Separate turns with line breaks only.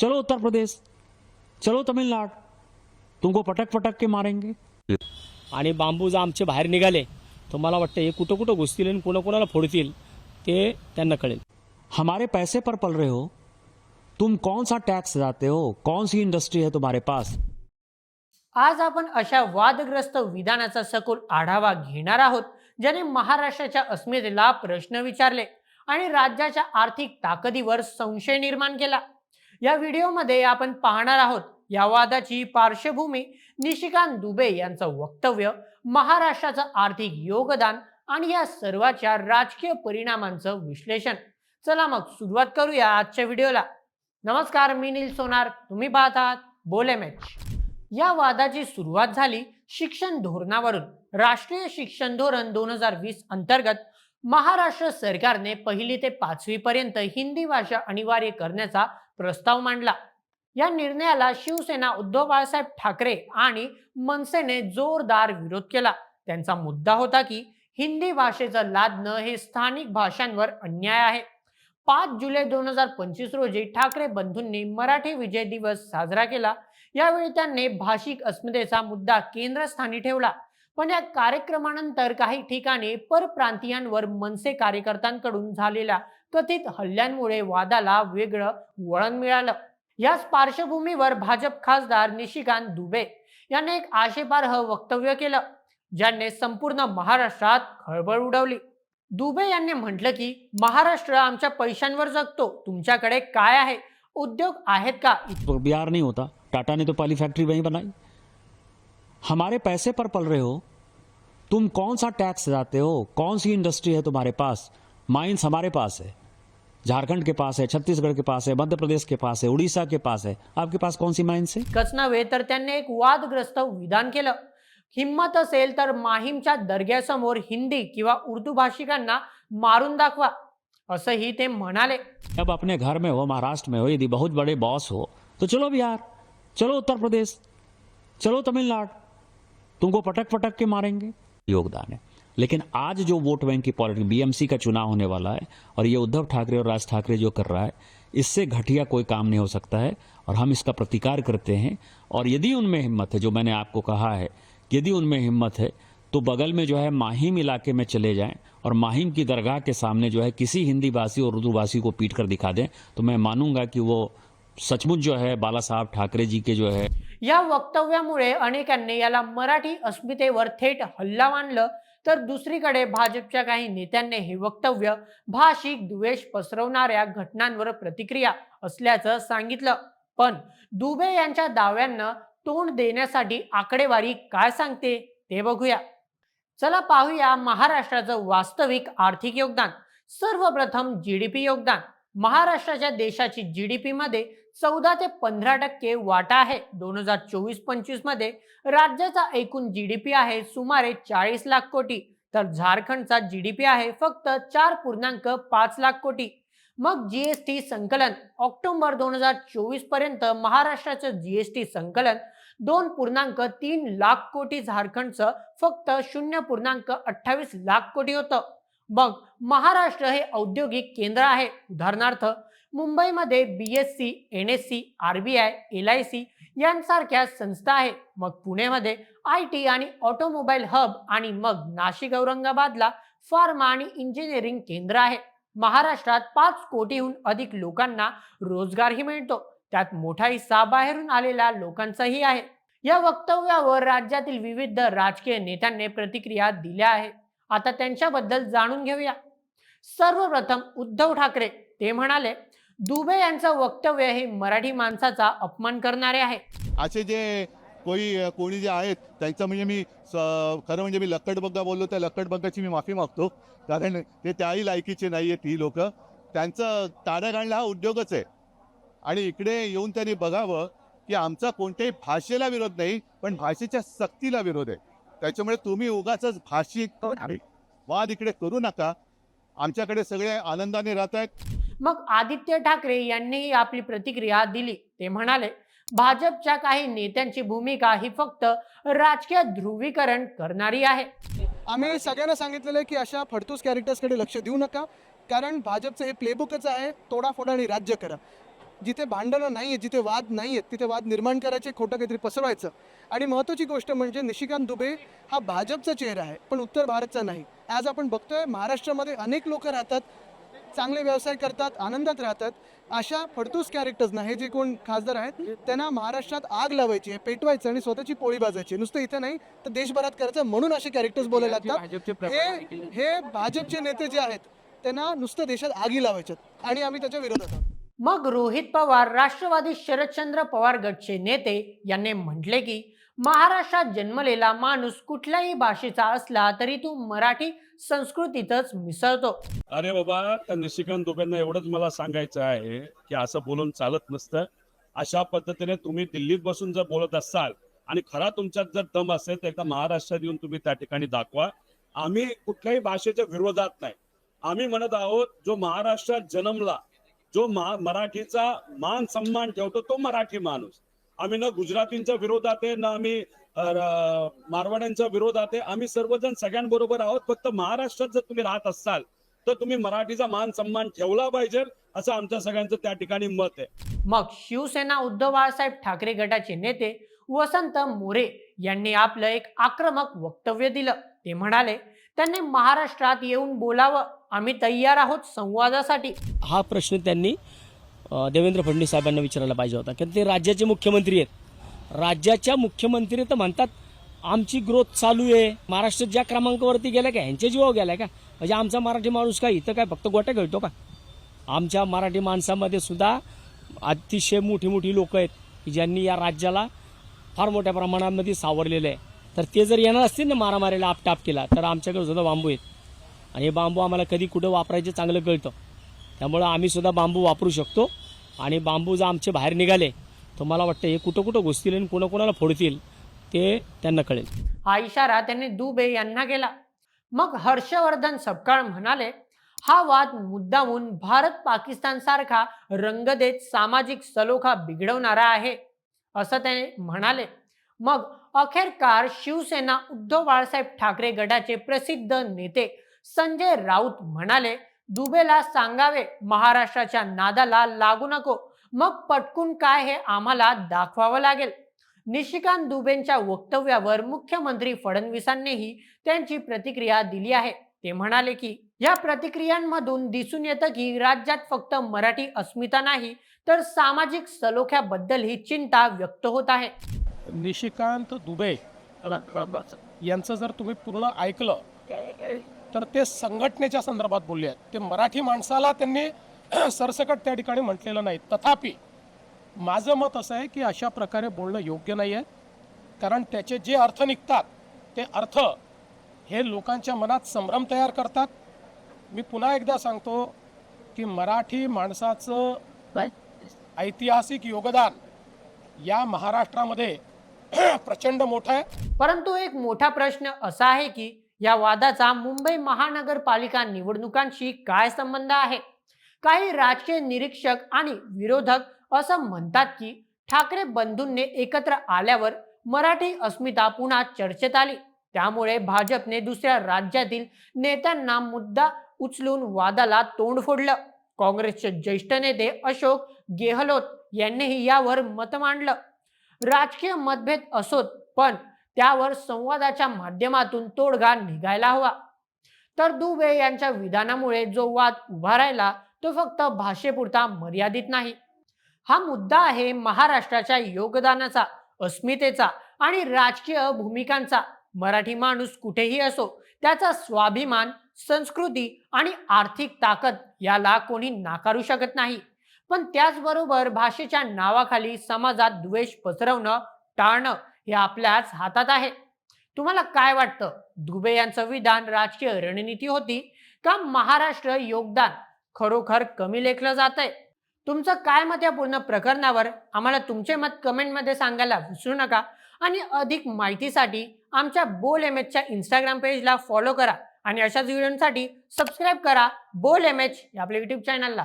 चलो उत्तर प्रदेश चलो तमिलनाडु। तुमको पटक पटक के मारेंगे।
आणि बांबू जर आमचे बाहेर निघाले तर मला वाटतं हे कुठं कुठं घुसतील आणि कोणाकोणाला फोडतील ते त्यांना कळेल.
हमारे पैसे पर पल रहे हो। तुम कौन सा टैक्स जाते हो? कौन सी इंडस्ट्री है तुम्हारे पास?
आज आपण अशा वादग्रस्त विधानाचा सखोल आढावा घेणार आहोत ज्याने महाराष्ट्राच्या अस्मितेला प्रश्न विचारले आणि राज्याच्या आर्थिक ताकदीवर संशय निर्माण केला. या व्हिडिओमध्ये आपण पाहणार आहोत या वादाची पार्श्वभूमी निशिकांत दुबे यांचं वक्तव्य महाराष्ट्राचं आर्थिक योगदान आणि या सर्वाच्या राजकीय परिणामांचं विश्लेषण. चला मग सुरुवात करूया आजच्या व्हिडिओला. नमस्कार मी नील सोनार. तुम्ही पाहत आहात बोले मॅच. या वादाची सुरुवात झाली शिक्षण धोरणावरून. राष्ट्रीय शिक्षण धोरण दोन हजार वीस अंतर्गत महाराष्ट्र सरकारने पहिली ते पाचवी पर्यंत हिंदी भाषा अनिवार्य करण्याचा प्रस्ताव मांडला. या निर्णयाला शिवसेना उद्धव बाळासाहेब ठाकरे आणि मनसेने जोरदार विरोध केला. त्यांचा मुद्दा होता की हिंदी भाषेचं लादणं हे स्थानिक भाषांवर अन्याय आहे. पाच जुलै दोन हजार पंचवीस रोजी ठाकरे बंधूंनी मराठी विजय दिवस साजरा केला. यावेळी त्यांनी भाषिक अस्मितेचा मुद्दा केंद्रस्थानी ठेवला. पण या कार्यक्रमानंतर काही ठिकाणी परप्रांतीयांवर मनसे कार्यकर्त्यांकडून झालेल्या कथित हल्ल्यांमुळे वादाला वेगळं वळण मिळालं. याच पार्श्वभूमीवर भाजप खासदार निशिकांत दुबे यांनी एक आशेपारह वक्तव्य केलं ज्याने संपूर्ण महाराष्ट्रात खळबळ उडवली. दुबे यांनी म्हटलं की महाराष्ट्र आमच्या पैशांवर जगतो. तुमच्याकडे काय आहे? उद्योग आहेत का
बिहार नहीं होता. टाटा ने तो पहली फैक्ट्री वहीं बनाई. हमारे पैसे पर पल रहे हो. तुम कौन सा टैक्स जाते हो? कौन सी इंडस्ट्री है तुम्हारे पास? माइंस हमारे पास है. झारखंड के पास है छत्तीसगढ़ के पास है मध्य प्रदेश के पास है उड़ीसा के पास है। आपके पास कौन सी माइंस है?
इतकंच नव्हे तर त्यांनी एक वादग्रस्त विधान केलं. हिंमत असेल तर माहीमच्या दर्ग्यासमोर हिंदी किंवा उर्दू भाषिकांना मारून दाखवा असंही ते म्हणाले.
अब अपने घर में हो महाराष्ट्र में हो यदि बहुत बड़े बॉस हो तो चलो बिहार चलो उत्तर प्रदेश चलो तमिलनाडु तुमको पटक पटक के मारेंगे। योगदान है। लेकिन आज जो वोट बैंक की पॉलिटिक्स, बीएमसी का चुनाव होने वाला है और ये उद्धव ठाकरे और राज ठाकरे जो कर रहा है, इससे घटिया कोई काम नहीं हो सकता है और हम इसका प्रतिकार करते हैं। और यदि उनमें हिम्मत है, जो मैंने आपको कहा है, यदि उनमें हिम्मत है तो बगल में जो है माहिम इलाके में चले जाएँ और माहिम की दरगाह के सामने जो है किसी हिंदी भाषी और उर्दू भाषी को पीट कर दिखा दें तो मैं मानूँगा कि वो सचमुच जो है बाला साहब ठाकरे जी के जो है
या वक्तव्यामुळे अनेकांनी याला मराठी अस्मितेवर थेट हल्ला मानलं. तर दुसरीकडे भाजपच्या काही नेत्यांनी हे वक्तव्य भाषिक द्वेष पसरवणाऱ्या घटनांवर प्रतिक्रिया असल्याचं सांगितलं. पण दुबे यांच्या दाव्यांना तोंड देण्यासाठी आकडेवारी काय सांगते ते बघूया. चला पाहूया महाराष्ट्राचं वास्तविक आर्थिक योगदान. सर्वप्रथम जीडीपी योगदान. महाराष्ट्राच्या देशाची जीडीपी मध्ये चौदा ते पंधरा टक्के वाटा आहे. दोन हजार चोवीस पंचवीसमध्ये राज्याचा एकूण जी डी पी आहे सुमारे चाळीस लाख कोटी. तर झारखंडचा जी डी पी आहे फक्त चार पूर्णांक पाच लाख कोटी. मग जीएसटी संकलन ऑक्टोबर दोन हजार चोवीसपर्यंत महाराष्ट्राचं जीएसटी संकलन दोन पूर्णांक तीन लाख कोटी. झारखंडचं फक्त शून्य पूर्णांक अठ्ठावीस लाख कोटी होतं. मग महाराष्ट्र हे औद्योगिक केंद्र आहे. उदाहरणार्थ मुंबईमध्ये B S C N S C R B I L I C यांसारख्या संस्था आहे मग पुणेमध्ये आय टी आणि ऑटोमोबाईल हब आणि मग नाशिक औरंगाबादला फार्मा आणि इंजिनिअरिंग केंद्र आहे. महाराष्ट्रात पाच कोटीहून अधिक लोकांना रोजगारही मिळतो. त्यात मोठा हिस्सा बाहेरून आलेल्या लोकांचाही आहे. या वक्तव्यावर राज्यातील विविध राजकीय नेत्यांनी प्रतिक्रिया दिल्या आहेत. आता त्यांच्याबद्दल जाणून घेऊया. सर्वप्रथम उद्धव ठाकरे ते म्हणाले दुबे यांचं वक्तव्य हे मराठी माणसाचा अपमान करणारे आहे.
असे जे कोणी कोणी जे आहेत त्यांचं म्हणजे मी स- खरं म्हणजे मी लक्कडबग्गा बोललो त्या लक्कडबग्गाची मी माफी मागतो. कारण ते त्याही लायकीचे नाही आहेत ही लोक. त्यांचं ताडा घालणं हा उद्योगच आहे. आणि इकडे येऊन त्यांनी बघावं की आमचा कोणत्याही भाषेला विरोध नाही पण भाषेच्या सक्तीला विरोध आहे. त्याच्यामुळे तुम्ही उगाच भाषिक वाद इकडे करू नका. आमच्याकडे सगळे आनंदाने राहत आहेत
मग आदित्य ठाकरे यांनीही आपली प्रतिक्रिया दिली. ते म्हणाले भाजपच्या काही नेत्यांची भूमिका ही फक्त राजकीय ध्रुवीकरण करणारी आहे.
आम्ही सगळ्यांना सांगितलेलं आहे की अशा फडतूस कॅरेक्टर्सकडे लक्ष देऊ नका. कारण भाजपचं हे प्लेबुकच आहे तोडाफोडा आणि राज्य करा. जिथे भांडणं नाही आहेत जिथे वाद नाही आहेत तिथे वाद निर्माण करायचे खोटं काहीतरी पसरवायचं. आणि महत्त्वाची गोष्ट म्हणजे निशिकांत दुबे हा भाजपचा चेहरा आहे पण उत्तर भारतचा नाही. आज आपण बघतोय महाराष्ट्रामध्ये अनेक लोक राहतात चांगले व्यवसाय करतात आनंदात राहतात अशा फडतूस कॅरेक्टर्सना हे जे कोण खासदार आहेत त्यांना महाराष्ट्रात आग लावायची आहे पेटवायचं आणि स्वतःची पोळी भाजायची आहे. नुसतं इथं नाही तर देशभरात करायचं म्हणून असे कॅरेक्टर्स बोलायला लागतात. हे हे भाजपचे नेते जे आहेत त्यांना नुसतं देशात आगी लावायच्यात आणि आम्ही त्याच्या विरोधात आहोत.
मग रोहित पवार राष्ट्रवादी शरदचंद्र पवार गटचे नेते यांनी म्हटले की महाराष्ट्रात जन्मलेला माणूस कुठल्याही भाषेचा असला तरी तो मराठी संस्कृतीतच मिसळतो.
अरे बाबा त्या निशिकांत दुबेंना एवढंच मला सांगायचं आहे की असं बोलून चालत नसतं. अशा पद्धतीने तुम्ही दिल्लीत बसून जर बोलत असाल आणि खरा तुमच्यात जर दम असेल तर एकदा महाराष्ट्रात येऊन तुम्ही त्या ठिकाणी दाखवा. आम्ही कुठल्याही भाषेच्या विरोधात नाही. आम्ही म्हणत आहोत जो महाराष्ट्रात जन्मला जो मा मराठीचा मान सन्मान ठेवतो तो मराठी माणूस. आम्ही ना गुजरातींच्या विरोधात आहे ना आम्ही मारवाड्यांच्या विरोधात आहे. आम्ही सर्वजण सगळ्यांबरोबर आहोत. फक्त महाराष्ट्रात जर तुम्ही राहत असाल तर तुम्ही मराठीचा मान सन्मान ठेवला पाहिजे असं आमच्या सगळ्यांचं त्या ठिकाणी मत आहे.
मग शिवसेना उद्धव बाळासाहेब ठाकरे गटाचे नेते वसंत मोरे यांनी आपलं एक आक्रमक वक्तव्य दिलं. ते म्हणाले त्यांनी महाराष्ट्रात येऊन बोलावं. आम्ही तयार आहोत संवादासाठी.
हा प्रश्न त्यांनी देवेंद्र फडणवीस साहेबांना विचारायला पाहिजे होता. कारण ते राज्याचे मुख्यमंत्री आहेत. राज्याच्या मुख्यमंत्री तर म्हणतात आमची ग्रोथ चालू आहे. महाराष्ट्र ज्या क्रमांकावरती गेला का ह्यांच्या जीवावर गेलाय का? म्हणजे आमचा मराठी माणूस काय इथं काय फक्त गोट्या खेळतो का? आमच्या मराठी माणसामध्ये सुद्धा अतिशय मोठी मोठी लोक आहेत की ज्यांनी या राज्याला फार मोठ्या प्रमाणामध्ये सावरलेलं आहे. तर ते जर येणार असतील ना मारामारीला आपटाप केला तर आमच्याकडे सुद्धा बांबू आहेत. आणि हे बांबू आम्हाला कधी कुठं वापरायचे चांगलं कळतं. त्यामुळं आम्ही सुद्धा बांबू वापरू शकतो. आणि बांबू जर आमचे बाहेर निघाले तर मला वाटतं हे कुठं कुठं घुसतील आणि कोणाकोणाला फोडतील ते त्यांना कळेल.
हा इशारा त्यांनी दुबे यांना केला मग हर्षवर्धन सपकाळ म्हणाले हा वाद मुद्दामून भारत पाकिस्तान सारखा रंग देत सामाजिक सलोखा बिघडवणारा आहे असं ते म्हणाले. मग अखेरकार शिवसेना उद्धव बाळासाहेब ठाकरे गटाचे प्रसिद्ध नेते संजय राऊत म्हणाले दुबेला सांगावे महाराष्ट्राच्या नादाला लागू नको. मग पटकून काय हे आम्हाला दाखवावं लागेल. निशिकांत दुबेंच्या वक्तव्यावर मुख्यमंत्री फडणवीसांनीही त्यांची प्रतिक्रिया दिली आहे. ते म्हणाले की या प्रतिक्रियांमधून दिसून येतं की राज्यात फक्त मराठी अस्मिता नाही तर सामाजिक सलोख्याबद्दल ही चिंता व्यक्त होत आहे.
निशिकांत दुबे यांचं जर तुम्ही पूर्ण ऐकलं तर ते संघटनेच्या संदर्भात बोलले आहेत. ते मराठी माणसाला त्यांनी सरसकट त्या ठिकाणी म्हटलेलं नाही. तथापि माझं मत असं आहे की अशा प्रकारे बोलणं योग्य नाही आहे. कारण त्याचे जे अर्थ निघतात ते अर्थ हे लोकांच्या मनात संभ्रम तयार करतात. मी पुन्हा एकदा सांगतो की मराठी माणसाचं ऐतिहासिक योगदान या महाराष्ट्रामध्ये प्रचंड मोठं आहे.
परंतु एक मोठा प्रश्न असा आहे की या वादाचा मुंबई महानगरपालिका निवडणुकांशी काय संबंध आहे? काही राजकीय निरीक्षक आणि विरोधक असं म्हणतात की ठाकरे बंधूंनी एकत्र आल्यावर मराठी अस्मिता पुन्हा चर्चेत आली. त्यामुळे भाजपने दुसऱ्या राज्यातील नेत्यांना मुद्दा उचलून वादाला तोंड फोडलं. काँग्रेसचे ज्येष्ठ नेते अशोक गेहलोत यांनीही यावर मत मांडलं. राजकीय मतभेद असोत पण त्यावर संवादाच्या माध्यमातून तोडगा निघायला हवा. तर दुबे यांच्या विधानामुळे जो वाद उभा राहिला तो फक्त भाषेपुरता मर्यादित नाही. हा मुद्दा आहे महाराष्ट्राच्या योगदानाचा अस्मितेचा आणि राजकीय भूमिकांचा. मराठी माणूस कुठेही असो त्याचा स्वाभिमान संस्कृती आणि आर्थिक ताकद याला कोणी नाकारू शकत नाही. पण त्याचबरोबर भाषेच्या नावाखाली समाजात द्वेष पसरवणं टाळणं हे आपल्याच हातात आहे. तुम्हाला काय वाटतं? दुबे यांचं विधान राजकीय रणनीती होती का महाराष्ट्र योगदान? खरोखर कमी लेखलं जात आहे तुमचं काय मत या पूर्ण प्रकरणावर? आम्हाला तुमचे मत कमेंटमध्ये सांगायला विसरू नका. आणि अधिक माहितीसाठी आमच्या बोल एम एचच्या इंस्टाग्राम पेजला फॉलो करा. आणि अशाच व्हिडिओसाठी सबस्क्राईब करा. बोल एम एच या आपल्या युट्यूब चॅनलला